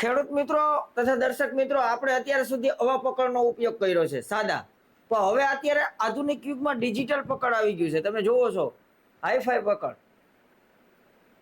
ખેડૂત મિત્રો તથા દર્શક મિત્રો, આપણે અત્યાર સુધી અવા પકડનો ઉપયોગ કર્યો છે. સાદા. પણ હવે અત્યારે આધુનિક યુગમાં ડિજિટલ પકડ આવી ગયું છે. તમે જોવો છો. હાઈફાઈ પકડ.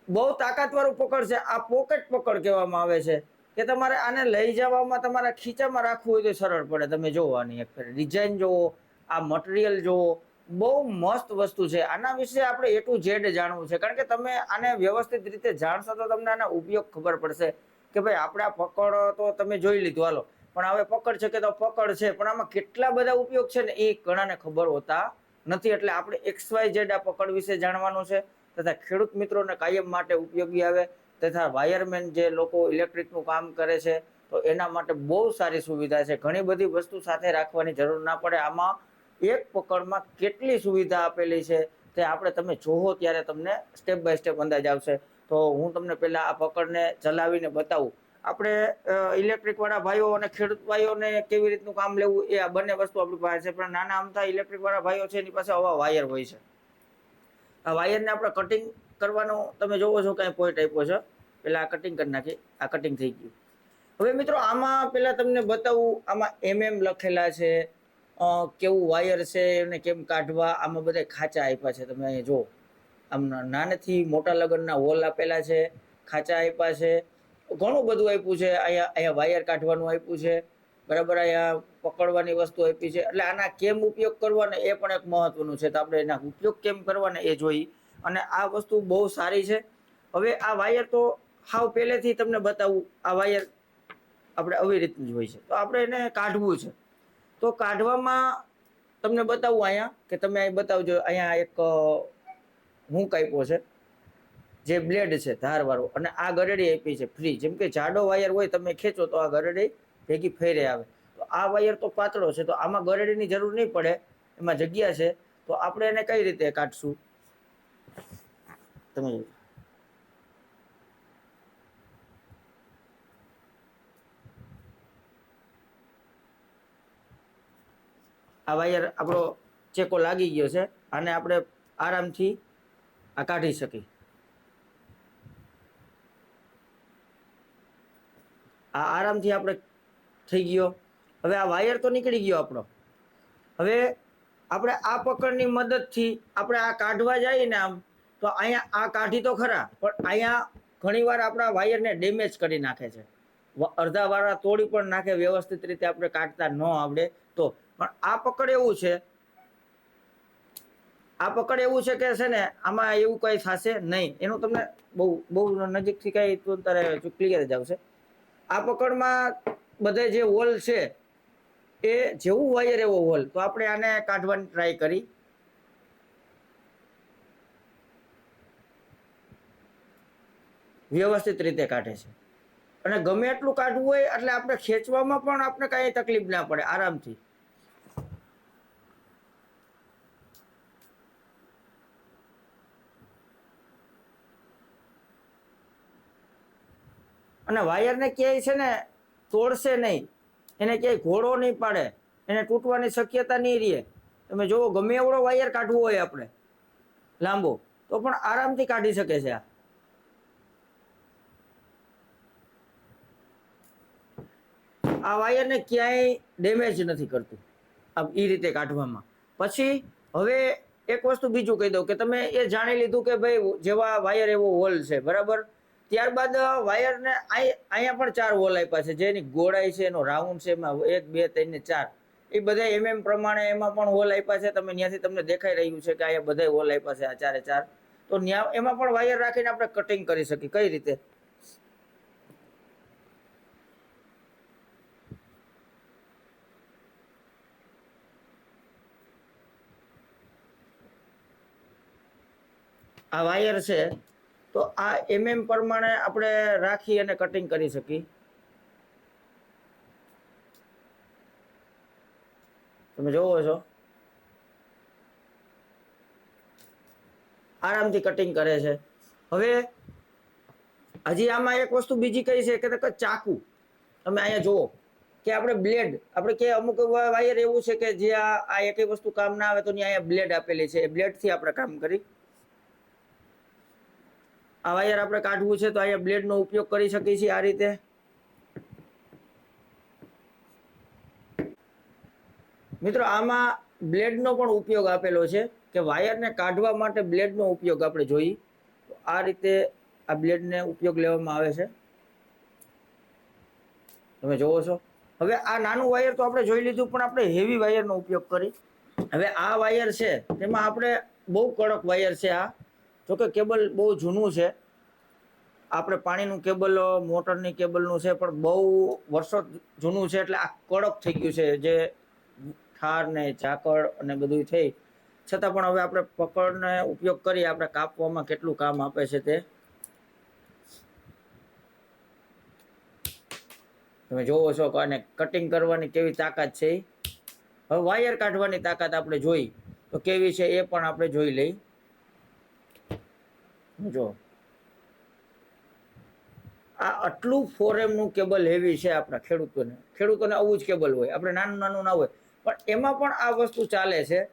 બહુ તાકાતવાળું પકડ છે. આ પોકેટ પકડ કહેવામાં આવે છે. કે તમારે આને લઈ જવામાં, તમારા ખીચામાં રાખવું હોય તો સરળ પડે. તમે જોવાની એક ફેર. ડિઝાઇન જોવો, આ મટીરિયલ જોવો. બહુ મસ્ત વસ્તુ છે. આના વિશે આપણે એ ટુ ઝેડ જાણવું છે. કારણ કે તમે આને વ્યવસ્થિત રીતે જાણશો તો તમને આના ઉપયોગ ખબર પડશે. કે ભાઈ આપણા પકડ તો તમે જોઈ લીધું, હાલો. પણ હવે પકડ છે કે તો પકડ છે, પણ આમાં કેટલા બધા ઉપયોગ છે ને એ ઘણાને ખબર હોતા નથી. એટલે આપણે એક્સ વાય ઝેડ આ પકડ વિશે જાણવાનું છે, તથા ખેડૂત મિત્રોને કાયમ માટે ઉપયોગી આવે, તથા વાયરમેન જે લોકો ઇલેક્ટ્રિકનું કામ કરે છે, તો એના માટે બહુ સારી સુવિધા છે. ઘણી બધી વસ્તુ સાથે રાખવાની જરૂર ના પડે. આમાં એક પકડમાં કેટલી સુવિધા આપેલી છે તે આપણે તમે જોવો ત્યારે તમને સ્ટેપ બાય સ્ટેપ અંદાજ આવશે. તો હું તમને પહેલાં આ પકડને ચલાવીને બતાવું. આપણે ઇલેક્ટ્રિકવાળા ભાઈઓ અને ખેડૂત ભાઈઓને કેવી રીતનું કામ લેવું એ આ બંને વસ્તુ આપણી પાસે છે. પણ નાના અમથા ઇલેક્ટ્રિકવાળા ભાઈઓ છે એની પાસે આવા વાયર હોય છે. આ વાયરને આપણે કટિંગ કરવાનું તમે જોવો છો કાંઈ પોઈન્ટ આપ્યો છે. પહેલાં આ કટિંગ કરી નાખી આ કટિંગ થઈ ગયું. હવે મિત્રો આમાં પહેલાં તમને બતાવું, આમાં એમએમ લખેલા છે. કેવું વાયર છે એને કેમ કાઢવા, આમાં બધા ખાંચા આપ્યા છે. તમે અહીં જુઓ આમ નાનેથી મોટા લગ્નના હોલ આપેલા છે, ખાંચા આપ્યા છે. ઘણું બધું આપ્યું છે. અહીંયા અહીંયા વાયર કાઢવાનું આપ્યું છે. બરાબર, અહીંયા પકડવાની વસ્તુ આપી છે. એટલે આના કેમ ઉપયોગ કરવાનો એ પણ એક મહત્વનું છે. તો આપણે એના ઉપયોગ કેમ કરવાના એ જોઈ. અને આ વસ્તુ બહુ સારી છે. હવે આ વાયર તો હાવ પહેલેથી તમને બતાવું, આ વાયર આપણે આવી રીતનું જ હોય છે. તો આપણે એને કાઢવું છે. તો કાઢવામાં તમને બતાવું અહીંયા, કે તમે અહીં બતાવજો, અહીંયા એક હું કાપ્યો છે, જે બ્લેડ છે ધારવાળો, અને આ ગરડી આપી છે, ફ્રી. જેમ કે જાડો વાયર હોય, તમે ખેંચો તો આ ગરડી ભેગી ફેરે આવે. તો આ વાયર તો પાતળો છે, તો આમાં ગરડીની જરૂર નહીં પડે, એમાં જગ્યા છે, તો આપણે એને કઈ રીતે કાઢશું? તમે આ વાયર આપણો ચેકો લાગી ગયો છે અને આપણે આરામથી આ કાઢી શકી આ આરામથી આપણે થઈ ગયો. હવે આ વાયર તો નીકળી ગયો આપણો. હવે આપણે આ પકડની મદદથી આપણે આ કાઢવા જઈએ ને આમ, તો અહીંયા આ કાઢી તો ખરા, પણ અહીંયા ઘણીવાર આપણા વાયરને ડેમેજ કરી નાખે છે. અડધા વાળા તોડી પણ નાખે, વ્યવસ્થિત રીતે આપણે કાઢતા ન આવડે, તો પણ આ પકડ એવું છે. આ પકડ એવું છે કે છે ને, આમાં એવું કંઈ થશે નહીં. એનું તમને બહુ બહુ નજીકથી કંઈ તું તારે ક્લિયર જ આવશે. આ પકડમાં બધે જે હોલ છે, એ જેવું વાયર એવો હોલ તો આપણે આને કાઢવાની ટ્રાય કરી. વ્યવસ્થિત રીતે કાઢે છે. અને ગમે એટલું કાઢવું હોય, એટલે આપણે ખેંચવામાં પણ આપણે કાંઈ તકલીફ ના પડે, આરામથી. અને વાયરને ક્યાંય છે ને તોડશે નહીં. એને ક્યાંય ઘોડો નહીં પાડે. એને તૂટવાની શક્યતા નહીં રહે. તમે જુઓ, ગમે એવડો વાયર કાઢવો હોય આપણે, લાંબો, તો પણ આરામથી કાઢી શકે છે આ. આ વાયરને ક્યાંય ડેમેજ નથી કરતું એ રીતે કાઢવામાં. પછી, હવે એક વસ્તુ બીજું કહી દઉં કે તમે એ જાણી લીધું કે ભાઈ જેવા વાયર એવો હોલ છે, બરાબર? ત્યારબાદ વાયરને અહીંયા પણ ચાર હોલ આપ્યા છે. જેની ગોળાઈ છે, એનો રાઉન્ડ છે, એમાં એક, બે, ત્રણ ને ચાર. એ બધા એમએમ પ્રમાણે એમાં પણ હોલ આપ્યા છે. તમે ત્યાંથી તમને દેખાઈ રહ્યું છે કે અહીંયા બધા હોલ આપ્યા છે આ ચારે ચાર. તો એમાં પણ વાયર રાખીને આપણે કટિંગ કરી શકીએ. કઈ રીતે? આ વાયર છે તો આ એમએમ પ્રમાણે આપણે રાખી અને કટિંગ કરી શકીએ. તમે જોવો છો. આરામથી કટિંગ કરે છે. હવે હજી આમાં એક વસ્તુ બીજી કઈ છે કે ચાકુ. તમે અહીંયા જુઓ કે આપણે બ્લેડ આપણે કે અમુક વાયર એવું છે કે જે આ એક વસ્તુ કામ ના આવે તો અહીંયા બ્લેડ આપેલી છે. એ બ્લેડથી આપણે કામ કરી આ વાયર આપણે કાઢવું છે તો અહીંયા બ્લેડનો ઉપયોગ કરી શકીએ છીએ આ રીતે. મિત્રો, આમાં બ્લેડનો પણ ઉપયોગ આપેલો છે કે વાયરને કાઢવા માટે બ્લેડનો ઉપયોગ આપણે જોઈએ આ રીતે આ બ્લેડને ઉપયોગ લેવામાં આવે છે. તમે જુઓ છો. હવે આ નાનું વાયર તો આપણે જોઈ લીધું, પણ આપણે હેવી વાયરનો ઉપયોગ કરી. હવે આ વાયર છે, તેમાં આપણે બહુ કડક વાયર છે આ. જોકે કેબલ બહુ જૂનું છે. આપણે પાણીનું કેબલ, મોટરની કેબલનું છે, પણ બહુ વર્ષો જૂનું છે એટલે આ કડક થઈ ગયું છે જે ઠાર ને ઝાકળ અને બધું થઈ. છતાં પણ હવે આપણે પકડને ઉપયોગ કરી આપણે કાપવામાં કેટલું કામ આપે છે તે. તમે જોવો છો કે આને કટિંગ કરવાની કેવી તાકાત છે હવે વાયર કાઢવાની તાકાત આપણે જોઈ. તો કેવી છે એ પણ આપણે જોઈ લઈ. જો. આ આટલું ફોરેમનું કેબલ હેવી છે આપણા ખેડૂતોને. ખેડૂતોને આવું જ કેબલ હોય. આપણે નાનું નાનું ના હોય. પણ એમાં પણ આ વસ્તુ ચાલે છે.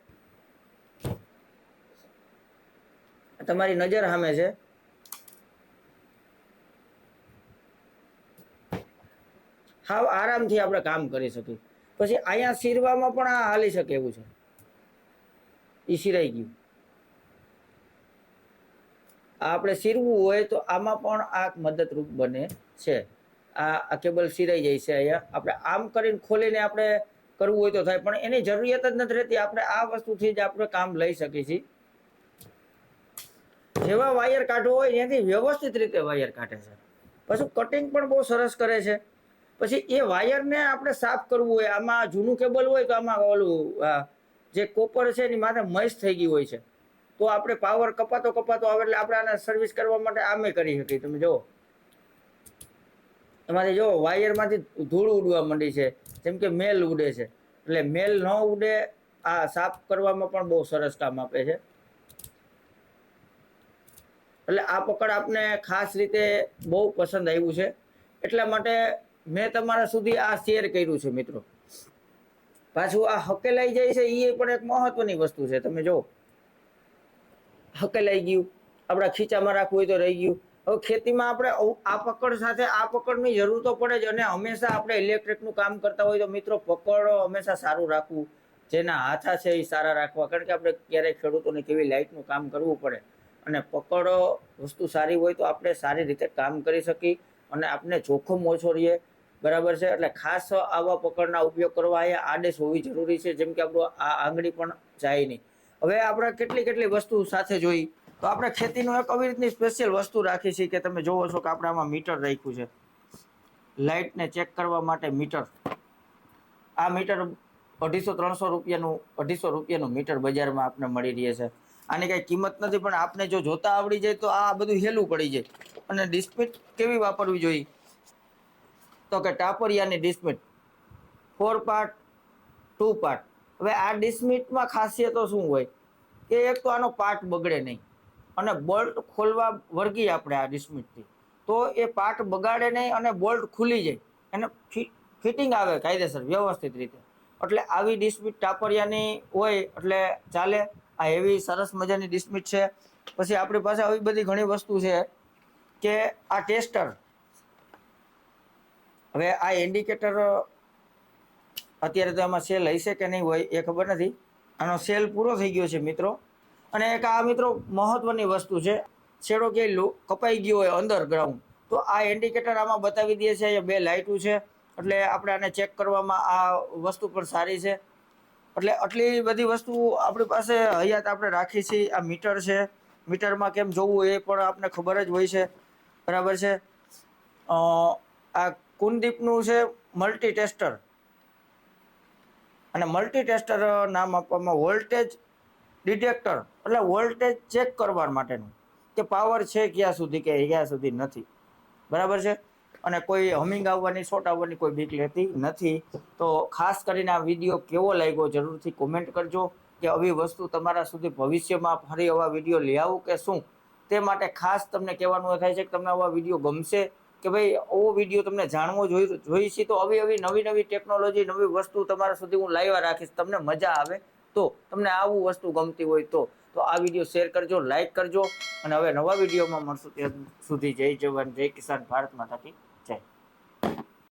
તમારી નજર સામે છે. હાવ આરામથી આપણે કામ કરી શકીએ. પછી અહીંયા શીરવામાં પણ આ હાલી શકે એવું છે. એ સિરાઈ ગયું. આપણે સીરવું હોય તો આમાં પણ આ મદદરૂપ બને છે. આ આ કેબલ સિરાઈ જાય છે અહીંયા. આપણે આમ કરીને ખોલીને આપણે કરવું હોય તો થાય, પણ એની જરૂરિયાત જ નથી રહેતી. આપણે આ વસ્તુથી જ આપણે કામ લઈ શકીએ છીએ. જેવા વાયર કાઢવો હોય, ત્યાંથી વ્યવસ્થિત રીતે વાયર કાઢે છે. પછી કટિંગ પણ બહુ સરસ કરે છે. પછી એ વાયરને આપણે સાફ કરવું હોય, આમાં જૂનું કેબલ હોય તો આમાં ઓલું જે કોપર છે એની માથે મસ થઈ ગઈ હોય છે. તો આપણે પાવર કપાતો કપાતો આવે એટલે આપણે આને સર્વિસ કરવા માટે આમે કરી શકીએ. તમે જુઓ. તમારે જો વાયરમાંથી ધૂળ ઉડવા માંડી છે. જેમ કે મેલ ઉડે છે. એટલે મેલ ન ઉડે, આ સાફ કરવામાં પણ બહુ સરસ કામ આપે છે. એટલે આ પકડ આપને ખાસ રીતે બહુ પસંદ આવ્યું છે. એટલા માટે મેં તમારા સુધી આ શેર કર્યું છે, મિત્રો. પાછું આ હકેલાઈ જાય છે એ પણ એક મહત્વની વસ્તુ છે. તમે જો હકેલાઈ ગયું. આપણા ખીચામાં રાખવું હોય તો રહી ગયું. હવે ખેતીમાં આપણે આ પકડ સાથે આ પકડની જરૂર તો પડે જ અને હંમેશા આપણે ઇલેક્ટ્રિકનું કામ કરતા હોય તો મિત્રો પકડ હંમેશા સારું રાખવું. જેના હાથા છે એ સારા રાખવા. કારણ કે આપણે ક્યારેય ખેડૂતોને કેવી લાઇટનું કામ કરવું પડે. અને પકડ વસ્તુ સારી હોય તો આપણે સારી રીતે કામ કરી શકીએ અને આપણે જોખમ ઓછો રહીએ. બરાબર છે? એટલે ખાસ આવા પકડના ઉપયોગ કરવા એ આડેશ હોવી જરૂરી છે. જેમ કે આપણું આ આંગળી પણ જાય નહીં. હવે આપણે કેટલી કેટલી વસ્તુ સાથે જોઈ. તો આપણે ખેતીનું એક આવી રીતની સ્પેશિયલ વસ્તુ રાખી છે કે તમે જોવો છો કે આપણે આમાં મીટર રાખ્યું છે. લાઇટને ચેક કરવા માટે મીટર. આ મીટર અઢીસો ત્રણસો રૂપિયાનું, અઢીસો રૂપિયાનું મીટર બજારમાં આપને મળી રહે છે. આની કાંઈ કિંમત નથી, પણ આપને જો જોતા આવડી જાય તો આ બધું હેલું પડી જાય. અને ડિસ્પિટ કેવી વાપરવી જોઈએ? તો કે ટાપરિયાની ડિસ્મિટ ફોર પાર્ટ ટુ પાર્ટ હવે આ ડિસ્મિટમાં ખાસિયતો શું હોય? કે એક તો આનો પાર્ટ બગડે નહીં. અને બોલ્ટ ખોલવા વર્ગી આપણે આ ડિસ્મિટથી તો એ પાર્ટ બગાડે નહીં અને બોલ્ટ ખુલી જાય. એને ફિટિંગ આવે કાયદેસર, વ્યવસ્થિત રીતે. એટલે આવી ડિસ્મિટ ટાપરિયાની હોય એટલે ચાલે. આ એવી સરસ મજાની ડિસ્મિટ છે. પછી આપણી પાસે આવી બધી ઘણી વસ્તુ છે કે આ ટેસ્ટર. હવે આ ઇન્ડિકેટર અત્યારે તો એમાં સેલ હશે કે નહીં હોય એ ખબર નથી. આનો સેલ પૂરો થઈ ગયો છે, મિત્રો. અને એક આ, મિત્રો, મહત્વની વસ્તુ છે. છેડો ક્યાંય કપાઈ ગયો હોય અંદર ગ્રાઉન્ડ તો આ ઇન્ડિકેટર આમાં બતાવી દે છે બે લાઇટો છે. એટલે આપણે આને ચેક કરવામાં આ વસ્તુ પણ સારી છે. એટલે આટલી બધી વસ્તુ આપણી પાસે હયાત આપણે રાખી છે, આ મીટર છે. મીટરમાં કેમ જોવું એ પણ આપણને ખબર જ હોય છે. બરાબર છે? આ કુલદીપનું છે મલ્ટી ટેસ્ટર અને મલ્ટી ટેસ્ટર નામ આપવામાં વોલ્ટેજ ડિટેક્ટર એટલે વોલ્ટેજ ચેક કરવા માટેનું, કે પાવર છે ક્યાં સુધી કે ક્યાં સુધી નથી. બરાબર છે? અને કોઈ હમિંગ આવવાની શોટ આવવાની કોઈ બીક લેતી નથી. તો ખાસ કરીને આ વીડિયો કેવો લાગ્યો જરૂરથી કોમેન્ટ કરજો, કે આવી વસ્તુ તમારા સુધી ભવિષ્યમાં ફરી આવા વીડિયો લઈ આવું કે શું? તે માટે ખાસ તમને કહેવાનું થાય છે કે તમને આવા વીડિયો ગમશે કે ભાઈ, આવો વીડિયો તમને જાણવો જોઈ જોઈએ છે તો આવી આવી નવી નવી ટેકનોલોજી નવી વસ્તુ તમારા સુધી હું લાવ્યા રાખીશ, તમને મજા આવે તો તમને આવું વસ્તુ ગમતી હોય તો. તો આ વીડિયો શેર કરજો લાઈક કરજો, અને હવે નવા વિડીયોમાં મળશું ત્યાં સુધી. જય જવાન, જય કિસાન ભારત માતા કી